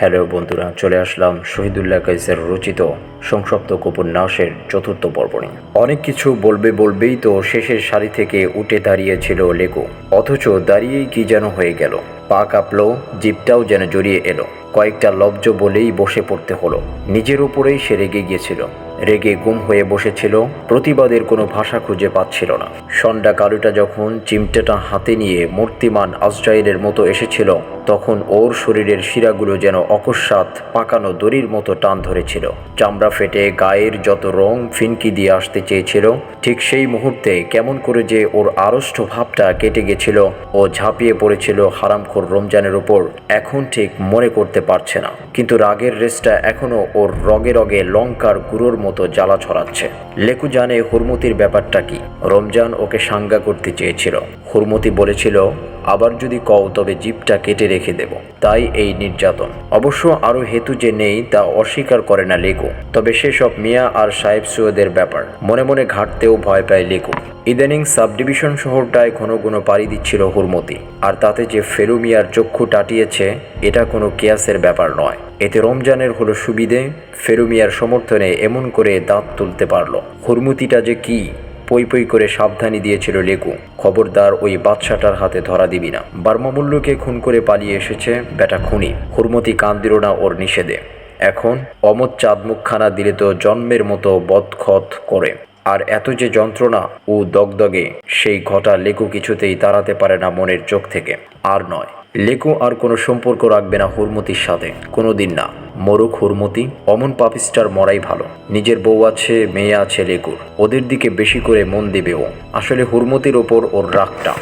Hello বন্ধুরা, চলে আসলাম শহীদুল্লাহ কাইসের রচিত সংসপ্ত উপন্যাসের চতুর্থ পর্ব নিয়ে। অনেক কিছু বলবে বলবেই তো শেষের সারি থেকে উঠে দাঁড়িয়েছিল লেকু অথচ দাঁড়িয়েই কি যেন হয়ে গেল। পা কাঁপলো জিপটাও যেন জড়িয়ে এলো। কয়েকটা লব্জ বলেই বসে পড়তে হলো। নিজের উপরেই সে রেগে গিয়েছিল। রেগে গুম হয়ে বসেছিল, প্রতিবাদের কোনো ভাষা খুঁজে পাচ্ছিল না। সন্ডা কালুটা যখন চিমটেটা হাতে নিয়ে মূর্তিমান আজরাইলের মতো এসেছিল তখন ওর শরীরের শিরাগুলো যেন অকস্মাৎ পাকানো দড়ির মতো টান ধরেছিল। চামড়া ফেটে গায়ের যত রং ফিনকি দিয়ে আসতে চেয়েছিল, ঠিক সেই মুহূর্তে কেমন করে যে ওর আড়ষ্ট ভাবটা কেটে গেছিল ও ঝাঁপিয়ে পড়েছিল হারামখোর রমজানের উপর, এখন ঠিক মনে করতে পারছে না। কিন্তু রাগের রেসটা এখনও ওর রগে রগে লঙ্কার গুঁড়োর মতো জ্বালা ছড়াচ্ছে। লেকু জানে হুরমতির ব্যাপারটা কি। রমজান ওকে সাঙ্গা করতে চেয়েছিল। হুরমতি বলেছিল, আবার যদি কও তবে জিপটা কেটে রেখে দেব। তাই এই নির্যাতন। অবশ্য আরও হেতু যে নেই তা অস্বীকার করে না লেকু। তবে সেসব মিয়া আর সাহেব সৈয়দের ব্যাপার। মনে মনে ঘাটতেও ভয় পায় লেকু। ইদানিং সাব ডিভিশন শহরটায় ঘন ঘন পাড়ি দিচ্ছিল হুরমতি। আর তাতে যে ফেরু মিয়ার চক্ষু টাটিয়েছে, এটা কোনো কেয়াসের ব্যাপার নয়। এতে রমজানের হলো সুবিধে ফেরুমিয়ার সমর্থনে এমন করে দাঁত তুলতে পারল। হুরমতিটা যে কি? পই পই করে সাবধানী দিয়েছিল লেকু। খবরদার ওই বাদশাটার হাতে ধরা দিবি না। বার্মামূল্যকে খুন করে পালিয়ে এসেছে বেটা খুনি। হুরমতি কান দিল না ওর নিষেধে। এখন অমত চাঁদ মুখখানা দিলে তো জন্মের মতো বদখত করে। আর এত যে যন্ত্রণা ও দগদগে, সেই ঘটা লেকু কিছুতেই তাড়াতে পারে না মনের চোখ থেকে। আর নয়, লেকু আর কোনো সম্পর্ক রাখবে না হুরমতির সাথে। কোনো দিন না। মরুক হুরমতি, অমন পাপিস্টার মরাই ভালো। নিজের বউ আছে, মেয়ে আছে লেকুর। ওদের দিকে বেশি করে মন দেবে ও। আসলে হুরমতির ওপর ওর রাগটা।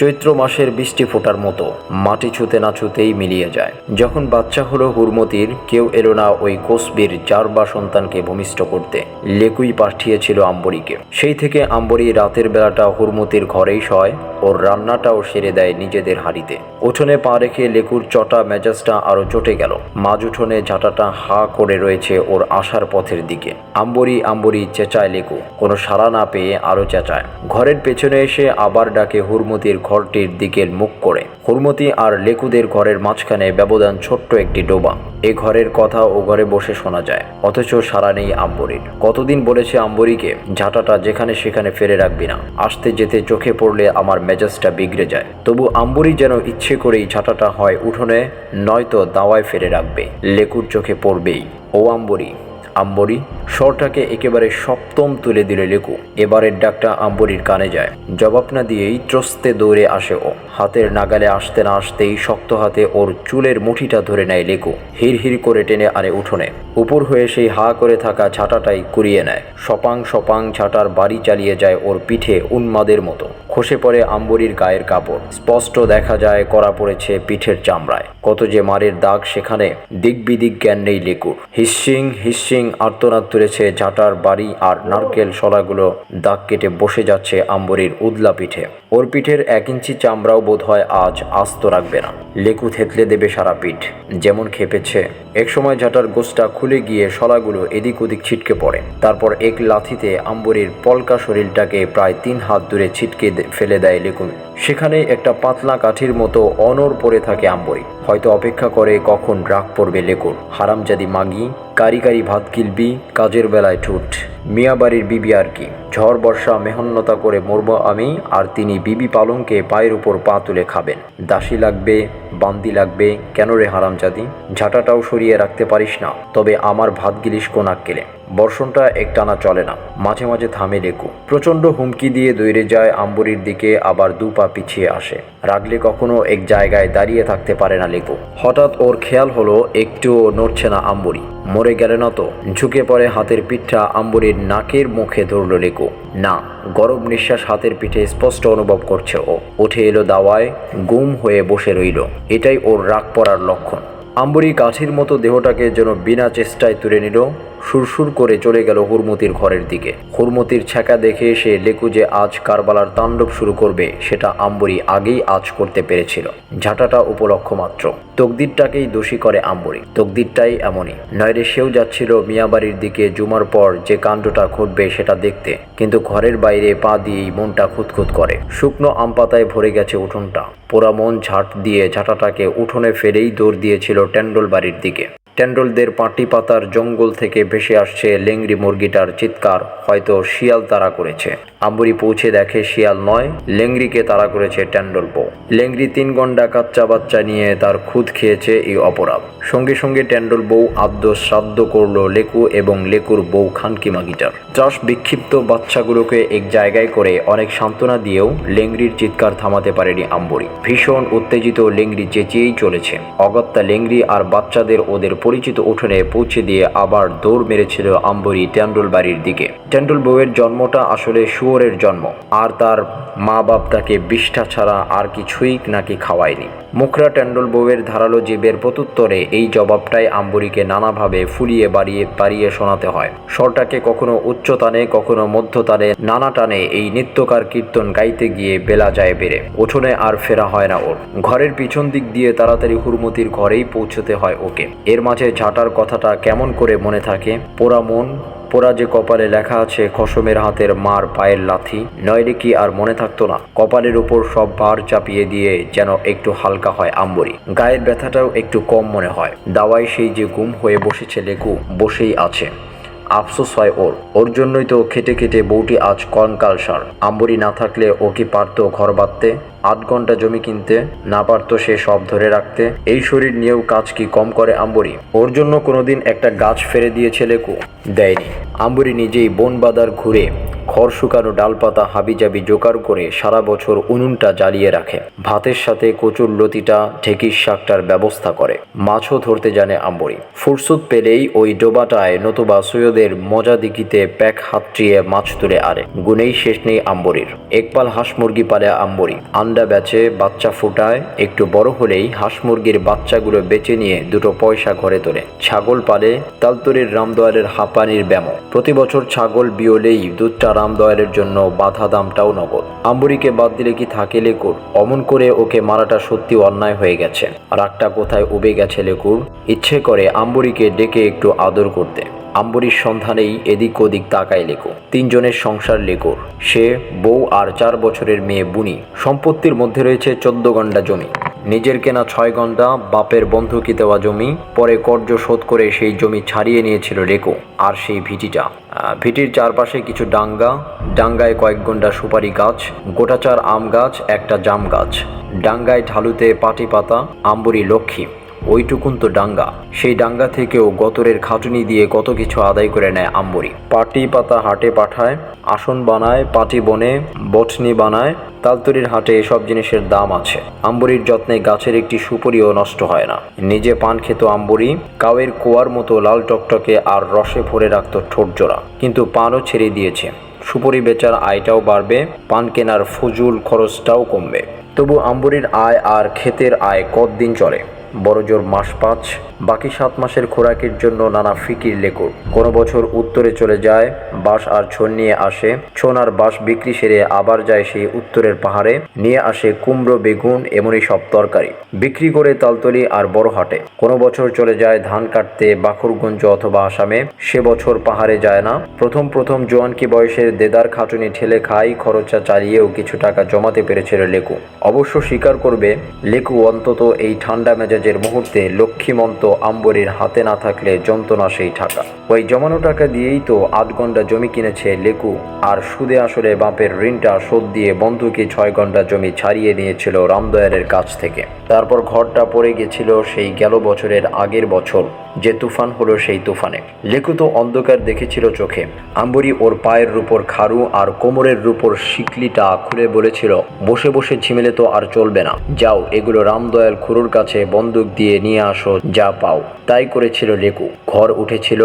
চৈত্র মাসের বৃষ্টি ফোটার মতো। মাটি ছুতে না ছুতেই মিলিয়ে যায়। যখন বাচ্চা হলো হুরমতির, কেউ এলো না ওই কোসবির চার বা সন্তানকে ভূমিষ্ঠ করতে। লেকুই পাঠিয়েছিল আম্বরীকে। সেই থেকে আম্বরী রাতের বেলাটা হুরমতির ঘরেই শয় ওর রান্নাটাও সেরে দেয় নিজেদের হাড়িতে। উঠোনে পা রেখে লেকুর চটা মেজাজটা আরও চটে গেল। মাঝ উঠোনে ঝাঁটাটা হা করে রয়েছে ওর আসার পথের দিকে। আম্বরি আম্বরি চেঁচায় লেকু। কোনো সাড়া না পেয়ে আরও চেঁচায়। ঘরের পেছনে এসে আবার ডাকে হুরমতির ঘরটির দিকের মুখ করে। হুরমতি আর লেকুদের ঘরের মাঝখানে ব্যবধান ছোট্ট একটি ডোবা। এ ঘরের কথা ও ঘরে বসে শোনা যায়। অথচ সারা নেই আম্বরির। কতদিন বলেছে আম্বরিকে, ঝাঁটাটা যেখানে সেখানে ফেলে রাখবি না। আসতে যেতে চোখে পড়লে আমার মেজাজটা বিগড়ে যায়। তবু আম্বরি যেন ইচ্ছে করেই ঝাঁটাটা হয় উঠোনে, নয়তো দাওয়ায় ফেলে রাখবে। লেকুর চোখে পড়বেই। ও আম্বরি। আম্বরি, স্বরটাকে একেবারে সপ্তম তুলে দিলে লেকু এবারের ডাকটা আম্বরির কানে যায়। জবাব না দিয়েই ত্রস্তে দৌড়ে আসে ও। হাতের নাগালে আসতে না আসতেই শক্ত হাতে ওর চুলের মুঠিটা ধরে নেয় লেকু হির হির করে টেনে আনে উঠোনে। উপর হয়ে সেই হা করে থাকা ছাটাটাই কুড়িয়ে নেয়। সপাং সপাং ছাটার বাড়ি চালিয়ে যায় ওর পিঠে উন্মাদের মতো। খসে পড়ে আম্বরির গায়ের কাপড়। স্পষ্ট দেখা যায় করা পড়েছে পিঠের চামড়ায়। কত যে মারের দাগ সেখানে, দিক বিদিক জ্ঞান নেই লেকুর হিসিং হিসিং আর্তনাদ তুলেছে ঝাঁটার বাড়ি আর নারকেল শলাগুলো দাগ কেটে বসে যাচ্ছে আম্বরীর উদলা পিঠে। ওর পিঠের এক ইঞ্চি চামড়াও বোধ হয় আজ আস্ত রাখবে না। লেকু থেতলে দেবে সারা পিঠ, যেমন খেপেছে একসময় ঝাঁটার গোসটা খুলে গিয়ে শলাগুলো এদিক ওদিক ছিটকে পড়ে। তারপর এক লাথিতে আম্বরির পলকা শরীরটাকে প্রায় তিন হাত দূরে ছিটকে ফেলে দেয় লেকুমি সেখানে একটা পাতলা কাঠির মতো অনর পড়ে থাকে আম্বরি। হয়তো অপেক্ষা করে কখন রাগ পড়বে লেকুর হারামজাদি মাগি, কারি কারি ভাত কিলবি, কাজের বেলায় ঠুট। মিয়া বাড়ির বিবি আর কি। ঝড়, বর্ষা, মেহন্নতা করে মরব আমি আর তিনি বিবি পালংকে পায়ের উপর পা তুলে খাবেন। দাসী লাগবে, বান্দি লাগবে, কেন রে হারামজাদি? ঝাঁটাটাও সরিয়ে রাখতে পারিস না, তবে আমার ভাত গিলিস কোনাক কেলে বর্ষণটা একটানা চলে না, মাঝে মাঝে থামে লেকু। প্রচণ্ড হুমকি দিয়ে দৈরে যায় আম্বরির দিকে, আবার দু পা পিছিয়ে আসে। রাগলে কখনো এক জায়গায় দাঁড়িয়ে থাকতে পারে না লেকু। হঠাৎ ওর খেয়াল হলো, একটুও নড়ছে না আম্বরি। মরে গেলে না তো ঝুঁকে পড়ে হাতের পিঠটা আম্বুরির নাকের মুখে ধরল লেকু না, গরম নিঃশ্বাস হাতের পিঠে স্পষ্ট অনুভব করছে ও। উঠে এলো দাওয়ায়, গুম হয়ে বসে রইল। এটাই ওর রাগ পড়ার লক্ষণ। আম্বরি কাঠির মতো দেহটাকে যেন বিনা চেষ্টায় তুলে নিল। সুরসুর করে চলে গেল হুরমতির ঘরের দিকে। হুরমতির ছ্যাঁকা দেখে এসে লেকু যে আজ কারবালার তাণ্ডব শুরু করবে, সেটা আম্বরি আগেই আজ করতে পেরেছিল। ঝাঁটাটা উপলক্ষ মাত্র। তকদিরটাকেই দোষী করে আম্বরি তকদিরটাই এমনই। নয়রে সেও যাচ্ছিল মিয়াবাড়ির দিকে জুমার পর যে কাণ্ডটা ঘটবে সেটা দেখতে, কিন্তু ঘরের বাইরে পা দিয়েই মনটা খুঁতখুত করে। শুকনো আম পাতায় ভরে গেছে উঠোনটা। পোড়া মন ঝাঁট দিয়ে ঝাঁটাটাকে উঠোনে ফেলেই দৌড় দিয়েছিল ট্যান্ডল বাড়ির দিকে। ট্যান্ডলদের পাটি পাতার জঙ্গল থেকে ভেসে আসছে লেংড়ি মুরগিটার চিৎকার, হয়তো শিয়াল তাড়া করেছে। আম্বুরি পৌঁছে দেখে শিয়াল নয়, লেংড়িকে তাড়া করেছে ট্যান্ডল বউ। লেংড়ি তিন গন্ডা কাচ্চা বাচ্চা নিয়ে তার খুদ খেয়েছে এই অপরাধ। সঙ্গে সঙ্গে ট্যান্ডল বউ আদ্য শ্রাদ্ধ করল লেকু এবং লেকুর বউ খানকিমা গিটার ত্রাস বিক্ষিপ্ত বাচ্চাগুলোকে এক জায়গায় করে অনেক সান্ত্বনা দিয়েও লেংড়ির চিৎকার থামাতে পারেনি আম্বরি ভীষণ উত্তেজিত লেংড়ি চেঁচিয়েই চলেছে। অগত্যা লেংড়ি আর বাচ্চাদের ওদের পরিচিত উঠোনে পৌঁছে দিয়ে আবার দৌড় মেরেছিল আম্বরি ট্যান্ডল বাড়ির দিকে। ট্যান্ডল বউয়ের জন্মটা আসলে শুয়োরের জন্ম। আর তার মা বাপ তাকে বিষ্ঠা ছাড়া আর কিছুই নাকি খাওয়ায়নি। মুখরা ট্যান্ডল বউয়ের ধারালো জীবের প্রত্যুত্তরে এই জবাবটাই আম্বরীকে নানাভাবে ফুলিয়ে বাড়িয়ে বাড়িয়ে শোনাতে হয়। স্বরটাকে কখনো উচ্চতানে কখনো মধ্যতানে নানা টানে এই নিত্যকার কীর্তন গাইতে গিয়ে বেলা যায় বেড়ে। উঠোনে আর ফেরা হয় না ওর। ঘরের পিছন দিক দিয়ে তাড়াতাড়ি হুরমতির ঘরেই পৌঁছতে হয় ওকে। এর মাঝে ঝাঁটার কথাটা কেমন করে মনে থাকে? পোড়া মন, পোড়া যে কপালে লেখা আছে, খসমের হাতের মার পায়ের লাথি। নইলে কি আর মনে থাকতো না? কপালের উপর সব ভার চাপিয়ে দিয়ে যেন একটু হালকা হয় আম্বরি। গায়ের ব্যথাটাও একটু কম মনে হয়। দাওয়ায় সেই যে গুম হয়ে বসেছে লেকু বসেই আছে। আফসোস হয় ওর। ওর জন্যই তো খেটে খেটে বউটি আজ কঙ্কাল সার। আম্বরি না থাকলে ও কি পারত ঘর বাঁধতে? আট ঘণ্টা জমি কিনতে, না পারতো সে সব ধরে রাখতে। এই শরীর নিয়েও কাজ কি কম করে আম্বরি? ওর জন্য কোনোদিন একটা গাছ ফেরে দিয়ে ছেলেকু দেয়নি। আম্বরি নিজেই বন বাদার ঘুরে খড় শুকানো ডালপাতা হাবিজাবি জোগাড় করে সারা বছর উনুনটা জ্বালিয়ে রাখে। ভাতের সাথে কচুর লতিটা ঢেকির শাকটার ব্যবস্থা করে। মাছও ধরতে জানে আম্বরি। ফুরসুত পেলেই ওই ডোবাটায় নতুবা সৈয়দের মজা দিঘিতে প্যাক হাতড়িয়ে মাছ তুলে আরে গুনেই শেষ নেই আম্বরির। একপাল হাঁস মুরগি পালে আম্বরি। আন্ডা বেচে বাচ্চা ফুটায়, একটু বড় হলেই হাঁস মুরগির বাচ্চাগুলো বেচে নিয়ে দুটো পয়সা ঘরে তোলে। ছাগল পালে তালতরির রামদোয়ালের হাঁপানির ব্যামো। প্রতি বছর ছাগল বিয়লেই দুধটা রামদয়ালের জন্য বাধা দামটাও নগদ। আম্বুরিকে বাদ দিলে কি থাকে লেকুর? অমন করে ওকে মারাটা সত্যি অন্যায় হয়ে গেছে। রাগটা কোথায় উবে গেছে লেকুর? ইচ্ছে করে আম্বুরিকে ডেকে একটু আদর করতে। আম্বরির সন্ধানেই এদিক ওদিক তাকায় লেকু তিনজনের সংসার লেকুর। সে, বউ আর চার বছরের মেয়ে বুনি। সম্পত্তির মধ্যে রয়েছে চোদ্দ গন্ডা জমি। নিজের কেনা ছয় ঘণ্টা বাপের বন্ধুকি দেওয়া জমি? পরে কর্য শোধ করে সেই জমি ছাড়িয়ে নিয়েছিল রেকো আর সেই ভিটিটা। ভিটির চারপাশে কিছু ডাঙ্গা, ডাঙ্গায় কয়েক গন্ডা সুপারি গাছ, গোটাচার আম গাছ, একটা জাম গাছ। ডাঙ্গায় ঢালুতে পাটি পাতা আম্বুরি লক্ষ্মী। ওইটুকুন তো ডাঙ্গা। সেই ডাঙ্গা থেকেও গতরের খাটুনি দিয়ে কত কিছু আদায় করে নেয় আম্বরি। পাটি পাতা হাটে পাঠায়, আসন বানায়, পাটি বনে, বটনি বানায় তালতরির হাটে এসব জিনিসের দাম আছে। আম্বরির যত্নে গাছের একটি সুপরিও নষ্ট হয় না। নিজে পান খেত আম্বরি, কাউয়ের কুয়ার মতো লাল টকটকে আর রসে ভরে রাখত ঠোঁট জোড়া। কিন্তু পানও ছেড়ে দিয়েছে। সুপরি বেচার আয়টাও বাড়বে, পান কেনার ফজুল খরচটাও কমবে। তবু আম্বরির আয় আর ক্ষেতের আয় কতদিন চলে? বড়জোর মাস পাঁচ, বাকি সাত মাসের খোরাকের জন্য নানা ফিকির লেকুর। কোনো বছর উত্তরে চলে যায়, বাঁশ আর ছন নিয়ে আসে ছন আর বাঁশ বিক্রি সেরে আবার যায় সেই উত্তরের পাহাড়ে, নিয়ে আসে কুমড়ো, বেগুন, এমনই সব তরকারি। বিক্রি করে তালতলি আর বড় হাটে। কোনো বছর চলে যায় ধান কাটতে বাখুরগঞ্জ অথবা আসামে, সে বছর পাহাড়ে যায় না। প্রথম প্রথম জোয়ানকি বয়সের দেদার খাটুনি ঠেলে খাই, খরচা চালিয়েও কিছু টাকা জমাতে পেরেছিল লেকু। অবশ্য স্বীকার করবে, লেকু অন্তত এই ঠান্ডা মেজাজের মুহূর্তে লক্ষ্মীমন্ত আম্বরীর হাতে না থাকলে যন্ত্রণা সেই ঠাকা। ওই জমানো টাকা দিয়েই তো আধ ঘণ্টা জমি কিনেছে লেকু, আর সুদে আসলে বাপের ঋণটা শোধ দিয়ে বন্ধুকে ছয় ঘণ্টা জমি ছাড়িয়ে নিয়েছিল রামদয়ারের কাছ থেকে। তারপর ঘরটা পড়ে গেছিল সেই গেল বছরের আগের বছর, যে তুফান হলো সেই তুফানে। লেকু তো অন্ধকার দেখেছিল চোখে। আম্বরি ওর পায়ের উপর খারু আর কোমরের রূপর শিকলিটা খুলে বলেছিল, বসে বসে ঝিমেলে তো আর চলবে না। যাও, এগুলো রামদয়াল খুরুর কাছে বন্দুক দিয়ে নিয়ে আসো, যা পাও। তাই করেছিল লেকু ঘর উঠেছিল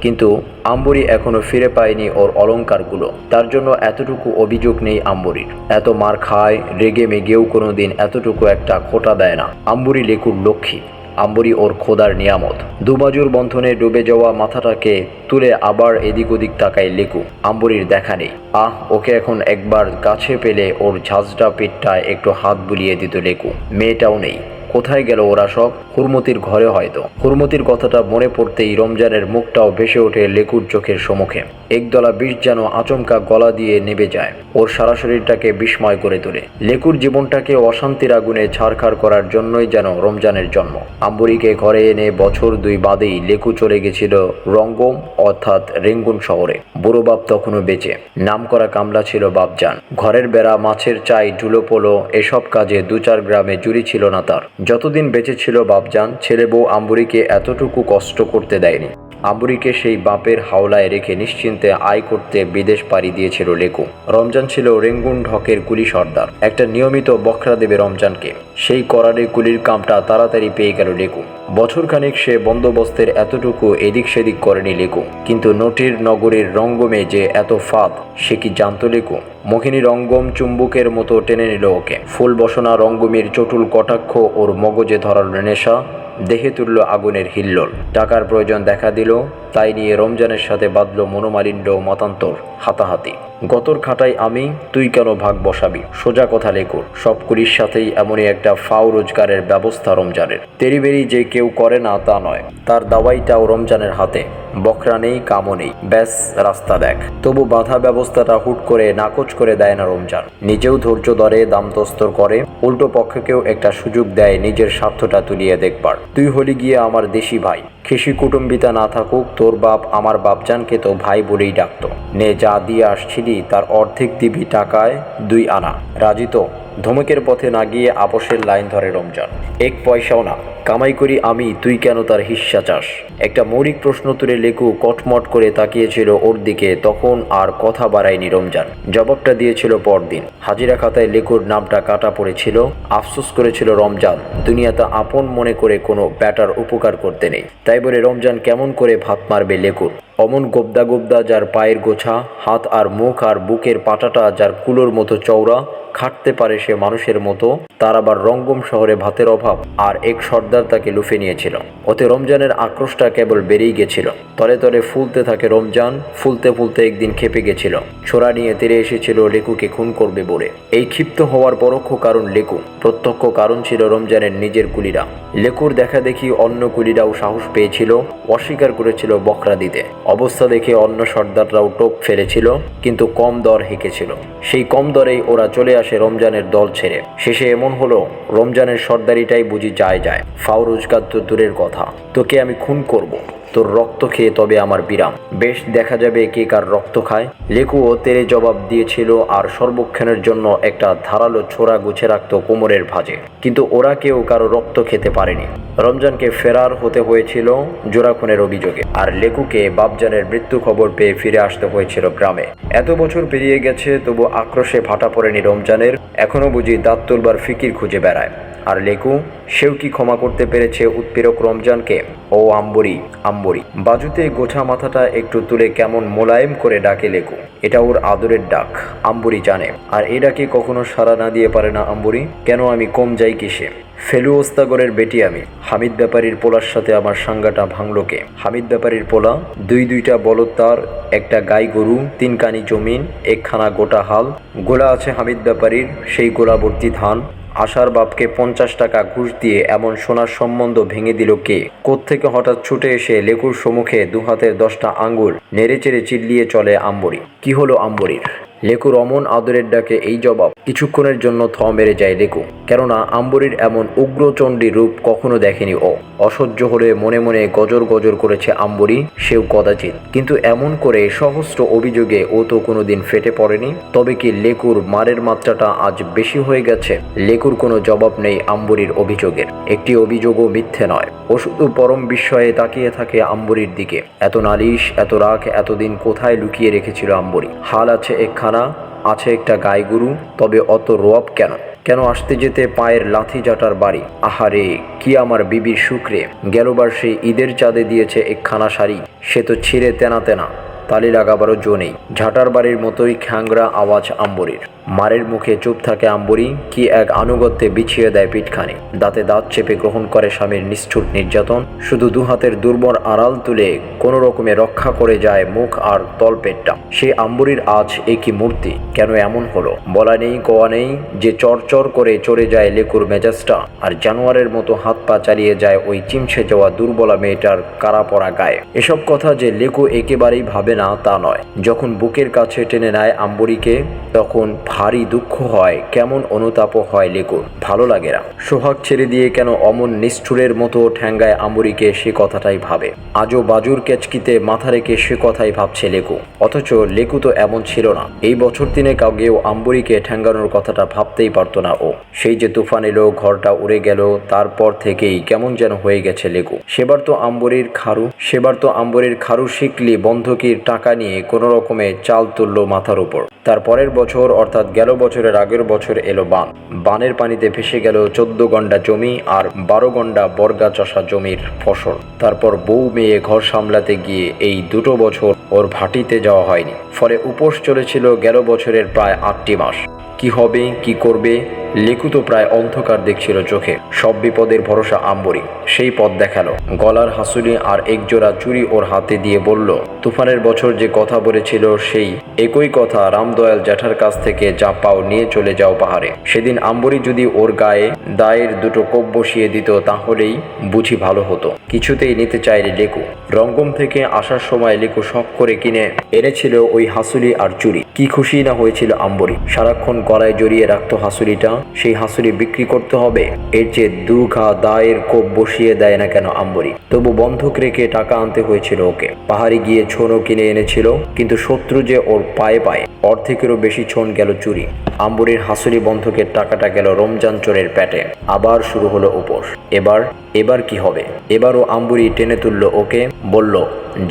কিন্তু আম্বরি এখনও ফিরে পায়নি ওর অলংকারগুলো তার জন্য এতটুকু অভিযোগ নেই আম্বরির। এত মার খায়, রেগে মেগেও কোনো দিন এতটুকু একটা খোটা দেয় না। আম্বরি লেকুর লক্ষ্মী। আম্বরি ওর খোদার নিয়ামত। দুবাজুর বন্ধনে ডুবে যাওয়া মাথাটাকে তুলে আবার এদিক ওদিক তাকায় লেকু আম্বরির দেখা নেই। আহ, ওকে এখন একবার কাছে পেলে ওর ঝাঁঝটা পেটটায় একটু হাত বুলিয়ে দিত লেকু মেয়েটাও নেই। কোথায় গেল ওরা সব? হুরমতির ঘরে হয়তো। হুরমতির কথাটা মনে পড়তেই রমজানের মুখটাও ভেসে ওঠে লেকুর চোখের সম্মুখে। একদলা বিষ যেন আচমকা গলা দিয়ে নেবে যায়। ওর সারা শরীরটাকে বিস্ময় করে তোলে। লেকুর জীবনটাকে অশান্তির আগুনে ছাড়খাড় করার জন্যই যেন রমজানের জন্ম। আম্বুরিকে ঘরে এনে বছর দুই বাদেই লেকু চলে গেছিল রঙ্গম, অর্থাৎ রেঙ্গুন শহরে। বুড়ো বাপ তখনও বেঁচে। নামকরা কামলা ছিল বাপজান। ঘরের বেড়া, মাছের চাই ঢুলো পোলো এসব কাজে দু চার গ্রামে জুড়ি ছিল না তার। যতদিন বেঁচে ছিল বাপজান, ছেলে বউ আম্বুরিকে এতটুকু কষ্ট করতে দেয়নি। আম্বুরিকে সেই বাপের হাওলায় রেখে নিশ্চিন্তে আয় করতে বিদেশ পাড়ি দিয়েছিল লেকু। রমজান ছিল রেঙ্গুন ঢকের কুলি সর্দার, একটা নিয়মিত বখরা দেবে রমজানকে। সেই করারে কুলির কামটা তাড়াতাড়ি পেয়ে গেল লেকু। বছরখানেক সে বন্দোবস্তের এতটুকু এদিক সেদিক করেনি লেকু। কিন্তু নটির নগরীর রঙ্গমে যে এত ফাঁদ, সে কি জানতো লেকু? মোহিনী রঙ্গম চুম্বুকের মতো টেনে নিল ওকে। ফুল বসনা রঙ্গমীর চটুল কটাক্ষ ওর মগজে ধরার নেশা, দেহে তুলল আগুনের হিল্লোল। টাকার প্রয়োজন দেখা দিল, তাই নিয়ে রমজানের সাথে বাঁধল মনোমালিন্য মতান্তর, হাতাহাতি। গতর খাটাই আমি, তুই কেন ভাগ বসাবি? সোজা কথা লেখুর সব কুলির সাথেই এমনই একটা ফাও রোজগারের ব্যবস্থা রমজানের। তেরিবেরি যে কেউ করে না তা নয়, তার দাওয়াইটাও রমজানের হাতে। বকরা নেই, কামও নেই। ব্যাস, রাস্তা দেখ। তবু বাধা ব্যবস্থাটা হুট করে নাকচ করে দেয় না রমজান। নিজেও ধৈর্য ধরে দাম দস্তর করে, উল্টো পক্ষকেও একটা সুযোগ দেয় নিজের স্বার্থটা তুলিয়ে দেখবার। তুই হলি গিয়ে আমার দেশি ভাই। খেসি কুটুম্বিতা না থাকুক, তোর বাপ আমার বাপজানকে তো ভাই বলেই ডাকতো। নে যা দিয়ে আসছিলি, তার অর্ধেক দিবি টাকায় দুই আনা। রাজি তো? ধমকের পথে না গিয়ে আপোষের লাইন ধরে রমজান। এক পয়সাও না। কামাই করি আমি, তুই কেন তার হিস্সা চাস? একটা মৌলিক প্রশ্ন তুলে লেকু কটমট করে তাকিয়েছিল ওর দিকে, তখন আর কথা বাড়ায়নি রমজান। জবাবটা দিয়েছিল পরদিন। হাজিরা খাতায় লেকুর নামটা কাটা পড়েছিল, আফসোস করেছিল রমজান, দুনিয়াতে আপন মনে করে কোনো ব্যাটার উপকার করতে নেই। তাই বলে রমজান কেমন করে ভাত মারবে লেকুর অমন গোবদা গোবদা যার পায়ের গোছা, হাত আর মুখ আর বুকের পাটাটা যার কুলোর মতো চওড়া, খাটতে পারে সে মানুষের মতো, তার আবার রঙ্গম শহরে ভাতের অভাব, আর এক সর্দার তাকে লুফে নিয়েছিল। ওতে রমজানের আক্রোশটা কেবল বেড়েই গেছিল। তলে তলে ফুলতে থাকে রমজান, ফুলতে ফুলতে একদিন খেপে গেছিল। ছোড়া নিয়ে তেরে এসেছিল লেকুকে খুন করবে বলে। এই ক্ষিপ্ত হওয়ার পরোক্ষ কারণ লেকু। প্রত্যক্ষ কারণ ছিল রমজানের নিজের কুলিরা। লেকুর দেখা দেখি অন্য কুলিরাও সাহস পেয়েছিল, অস্বীকার করেছিল বকরা দিতে। অবস্থা দেখে অন্য সর্দাররাও টোপ ফেলেছিল, কিন্তু কম দর হেঁকেছিল। সেই কম দরেই ওরা চলে আসে রমজানের দল ছেড়ে। শেষে এমন হলো, রমজানের সর্দারিটাই বুঝি যায় যায়। ফাও রোজগার তো দূরের কথা। তোকে আমি খুন করব। তোর রক্ত খেয়ে তবে আমার বিরাম। বেশ দেখা যাবে কে কার রক্ত খায়। লেকুও তেরে জবাব দিয়েছিল আর সর্বক্ষণের জন্য একটা ধারালো ছোড়া গুছে রাখতো কোমরের ভাঁজে। কিন্তু ওরা কেউ কারও রক্ত খেতে পারেনি। রমজানকে ফেরার হতে হয়েছিল জোড়াখুনের অভিযোগে। আর লেকুকে বাপজানের মৃত্যু খবর পেয়ে ফিরে আসতে হয়েছিল গ্রামে। এত বছর পেরিয়ে গেছে, তবু আক্রোশে ভাটা পড়েনি রমজানের। এখনও বুঝি দাঁত তুলবার ফিকির খুঁজে বেড়ায়। আর লেকু, সেও কি ক্ষমা করতে পেরেছে উৎপীড়ক রমজানকে? ও আম্বরি আম্বরি। বাজুতে গোছা মাথাটা একটু তুলে কেমন মোলায়েম করে ডাকে লেকু। এটা ওর আদরের ডাক, আম্বরি জানে। আর এ ডাকে কখনো সাড়া না দিয়ে পারে না আম্বরি। কেন আমি কম যাই কিসে? ফেলু ওস্তাগরের বেটি আমি। হামিদ ব্যাপারীর পোলার সাথে আমার সাঙ্গাটা ভাঙলোকে হামিদ ব্যাপারীর পোলা, দুই দুইটা বলদ তার, একটা গাই গরু তিন কানি জমিন, একখানা গোটা হাল। গোলা আছে হামিদ ব্যাপারীর, সেই গোলাবর্তী ধান। আশার বাপকে পঞ্চাশ টাকা ঘুষ দিয়ে এমন সোনার সম্বন্ধ ভেঙে দিল কে? কোত্থেকে হঠাৎ ছুটে এসে লেকুর সম্মুখে দুহাতের দশটা আঙ্গুল নেড়েচেড়ে চিল্লিয়ে চলে আম্বরি। কি হলো আম্বরির? লেকুর অমন আদরের ডাকে এই জবাব। কিছুক্ষণের জন্য থ মেরে যায় লেকু কেননা আম্বরির এমন উগ্রচণ্ডী রূপ কখনো দেখেনি ও। অসহ্য হলে মনে মনে গজর গজর করেছে আম্বরি, সেও কদাচিৎ। কিন্তু এমন করে সহস্র অভিযোগে ও তো কোনোদিন ফেটে পড়েনি। তবে কি লেকুর মারের মাত্রাটা আজ বেশি হয়ে গেছে? লেকুর কোনো জবাব নেই আম্বরির অভিযোগের। একটি অভিযোগও মিথ্যে নয়। ও শুধু পরম বিস্ময়ে তাকিয়ে থাকে আম্বরির দিকে। এত নালিশ, এত রাগ, এতদিন কোথায় লুকিয়ে রেখেছিল আম্বরি? হাল আছে একখানা আছে একটা গাই গরু তবে অত রব কেন? কেন আসতে যেতে পায়ের লাথি জাটার বাড়ি? আহারে, কি আমার বিবির শুক্রে গেলবার সে ঈদের চাঁদে দিয়েছে একখানা শাড়ি, সে তো ছিঁড়ে তেনা তেনা। তালি লাগাবারও জো নেই। ঝাঁটার বাড়ির মতোই খ্যাংরা আওয়াজ আম্বরির। মারের মুখে চুপ থাকে আম্বরি, কি এক আনুগত্যে বিছিয়ে দেয় পিঠখানি। দাঁতে দাঁত চেপে গ্রহণ করে স্বামীর নিষ্ঠুর নির্যাতন। শুধু দু হাতের দুর্বল আড়াল তুলে কোনো রকমে রক্ষা করে যায় মুখ আর তলপেটটা। সেই আম্বরির আজ একই মূর্তি? কেন এমন হলো? বলা নেই, কোয়া নেই, যে চরচর করে চড়ে যায় লেকুর মেজাজটা। আর জানোয়ারের মতো হাত পা চালিয়ে যায় ওই চিমছে যাওয়া দুর্বলা মেয়েটার কারা পড়া গায়ে। এসব কথা যে লেকু একেবারেই ভাবে না। তা নয়। যখন বুকের কাছে টেনে নেয় আম্বরীকে, তখন ভারী দুঃখ হয়, কেমন অনুতাপও হয় লেকুর। ভালো লাগে না। সোহাগ ছেড়ে দিয়ে কেন অমন নিষ্ঠুরের মতো ঠ্যাঙ্গায় আম্বরীকে সে কথাটাই ভাবে। আজও বাজুর কেচকিতে মাথা রেখে সে কথাই ভাবছে লেকু। অথচ লেকু তো এমন ছিল না। এই বছর দিনে কাউকেও আম্বরীকে ঠ্যাঙ্গানোর কথাটা ভাবতেই পারতো না ও। সেই যে তুফান এলো, ঘরটা উড়ে গেল, তারপর থেকেই কেমন যেন হয়ে গেছে লেকু। সেবার তো আম্বরীর খারু, সেবার তো আম্বরীর খারু শিকলি বন্ধকির টাকা নিয়ে কোনো রকমে চাল তুলল মাথার উপর। তার পরের বছর, অর্থাৎ গেল বছরের আগের বছর এলো বান। বানের পানিতে ভেসে গেল চোদ্দ গন্ডা জমি আর বারো গন্ডা বর্গা চষা জমির ফসল। তারপর বউ মেয়ে ঘর সামলাতে গিয়ে এই দুটো বছর ওর ভাটিতে যাওয়া হয়নি। ফলে উপোস চলেছিল গেল বছরের প্রায় আটটি মাস। কি হবে, কি করবে, লেকু তো প্রায় অন্ধকার দেখছিল চোখে। সব বিপদের ভরসা আম্বরি। সেই পথ দেখাল। গলার হাসুলি আর একজোড়া চুরি ওর হাতে দিয়ে বলল, তুফানের বছর যে কথা বলেছিল সেই একই কথা রামদয়াল জ্যাঠার কাছ থেকে যা পাও নিয়ে চলে যাও পাহাড়ে। সেদিন আম্বরি যদি ওর গায়ে দায়ের দুটো কোপ বসিয়ে দিত তাহলেই বুঝি ভালো হতো। কিছুতেই নিতে চাইলে লেকু। রঙ্গম থেকে আসার সময় লেকু শখ করে কিনে এনেছিল ওই হাসুলি আর চুরি কি খুশি না হয়েছিল আম্বরি। সারাক্ষণ গলায় জড়িয়ে রাখতো হাসুলিটা। সেই হাসুলি বিক্রি করতে হবে। এর চেয়ে দু ঘা দায়ের কোপ বসিয়ে দেয় না কেন আম্বরি। তবু বন্ধক রেখে টাকা আনতে হয়েছিল ওকে। পাহাড়ে গিয়ে ছোনও কিনে এনেছিল, কিন্তু শত্রু যে ওর পায়ে পায়ে, অর্ধেকেরও বেশি ছোন গেল চুরি। আম্বুরির হাসুলি বন্ধকের টাকাটা গেল রমজান চোরের প্যাটে। আবার শুরু হলো উপোস। এবার এবার কি হবে? এবারও আম্বুরি টেনে তুলল ওকে, বলল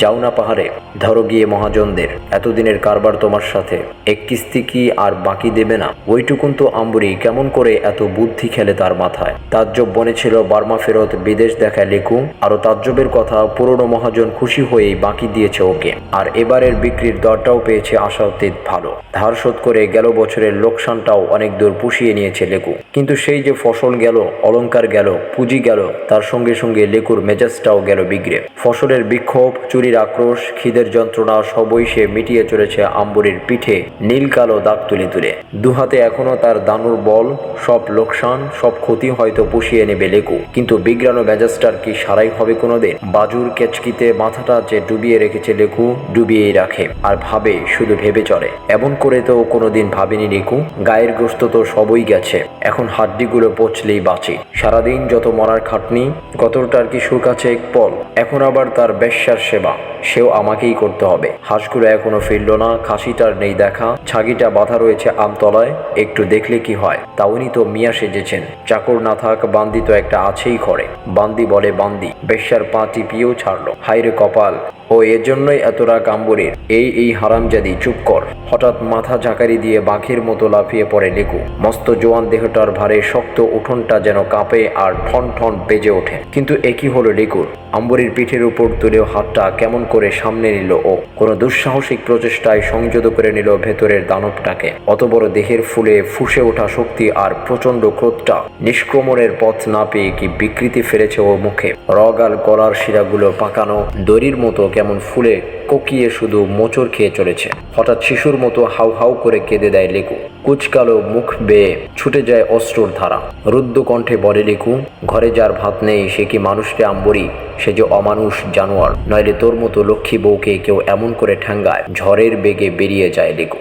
যাও না পাহাড়ে, ধরো গিয়ে মহাজনদের। এতদিনের কারবার তোমার সাথে। এক কিস্তি কি আর বাকি দেবে না? ওইটুকুন তো আম্বুরি, কেমন করে এত বুদ্ধি খেলে তার মাথায়? তাজ্জব বনেছিল বার্মা ফেরত বিদেশ দেখায় লেকু আরও তাজ্জবের কথা, পুরনো মহাজন খুশি হয়েই বাকি দিয়েছে ওকে। আর এবারের বিক্রির দরটাও পেয়েছে আশা আশাতীত ভালো। ধার শোধ করে গেল বছরের লোকসানটাও অনেক দূর পুষিয়ে নিয়েছে লেকু কিন্তু সেই যে ফসল গেল, অলংকার গেল, পুঁজি গেল, তার সঙ্গে সঙ্গে লেকুর মেজাজটাও গেল বিগড়ে। ফসলের বিক্ষোভ চুরির আক্রোশ, খিদের যন্ত্রণা সবই সে মিটিয়ে চলেছে আম্বরির পিঠে, নীল কালো দাগ তুলে তুলে। দুহাতে এখনও তার দানুর বল, সব লোকসান, সব ক্ষতি হয়তো পুষিয়ে নেবে লেকু। কিন্তু বিগ্রানো মেজাজটার কি সারাই হবে কোনোদিন? বাজুর কেচকিতে মাথাটা যে ডুবিয়ে রেখেছে লেকু, ডুবিয়েই রাখে। আর ভাবে, শুধু ভেবে চলে। এমন করে তো কোনোদিন ভাবেনি লেকু। গায়ের গ্রস্ত তো সবই গেছে। এখন হাড্ডিগুলো পচলেই বাঁচে। সারাদিন যত মরার খাটনি, কতটার কি সুখ আছে এক পল। এখন আবার তার বেশ্যার সেবা সেও আমাকেই করতে হবে। হাঁসগুলো এখনও ফিরল না, খাসিটার নেই দেখা। ছাগিটা বাধা রয়েছে আমতলায়, একটু দেখলে কি হয়? তাউনি তো মিয়া সেজেছেন। চাকর না থাক, বান্দি তো একটা আছেই ঘরে। বান্দি বলে বান্দি, বেশ্যার পা টিপিয়েও ছাড়লো। হাইরে কপাল! ও এজন্যই এত রাগ আম্বরের। এই এই হারামজাদি, চুপ কর। হঠাৎ মাথা ঝাঁকারি দিয়ে বাঘের মতো লাফিয়ে পড়ে লেকু মস্ত জোয়ান দেহটার ভারে শক্ত উঠোনটা যেন কাঁপে আর ঠন ঠন বেজে ওঠে। কিন্তু একই হলো লেকুর আম্বরির পিঠের উপর তুলেও হাতটা কেমন করে সামনে নিল ও কোনো দুঃসাহসিক প্রচেষ্টায় সংযত করে নিল ভেতরের দানবটাকে। অত বড় দেহের ফুলে ফুসে ওঠা শক্তি আর প্রচণ্ড ক্রোধটা নিষ্ক্রমণের পথ না পেয়ে কি বিকৃতি ফেলেছে ও মুখে। রগাল গলার শিরাগুলো পাকানো দড়ির মতো কেমন ফুলে কোকিয়ে শুধু মোচড় খেয়ে চলেছে। হঠাৎ শিশুর মতো হাউ হাউ করে কেঁদে দেয় লিকু। কুচকালো মুখ বেয়ে ছুটে যায় অস্ত্রর ধারা। রুদ্র কণ্ঠে বলে লিকু, ঘরে যার ভাত নেই, সে কি মানুষকে আম্বরি? সে যে অমানুষ জানোয়ার। নইলে তোর মতো লক্ষ্মী বউকে কেউ এমন করে ঠ্যাঙ্গায়, ঝড়ের বেগে বেরিয়ে যায় লেকু।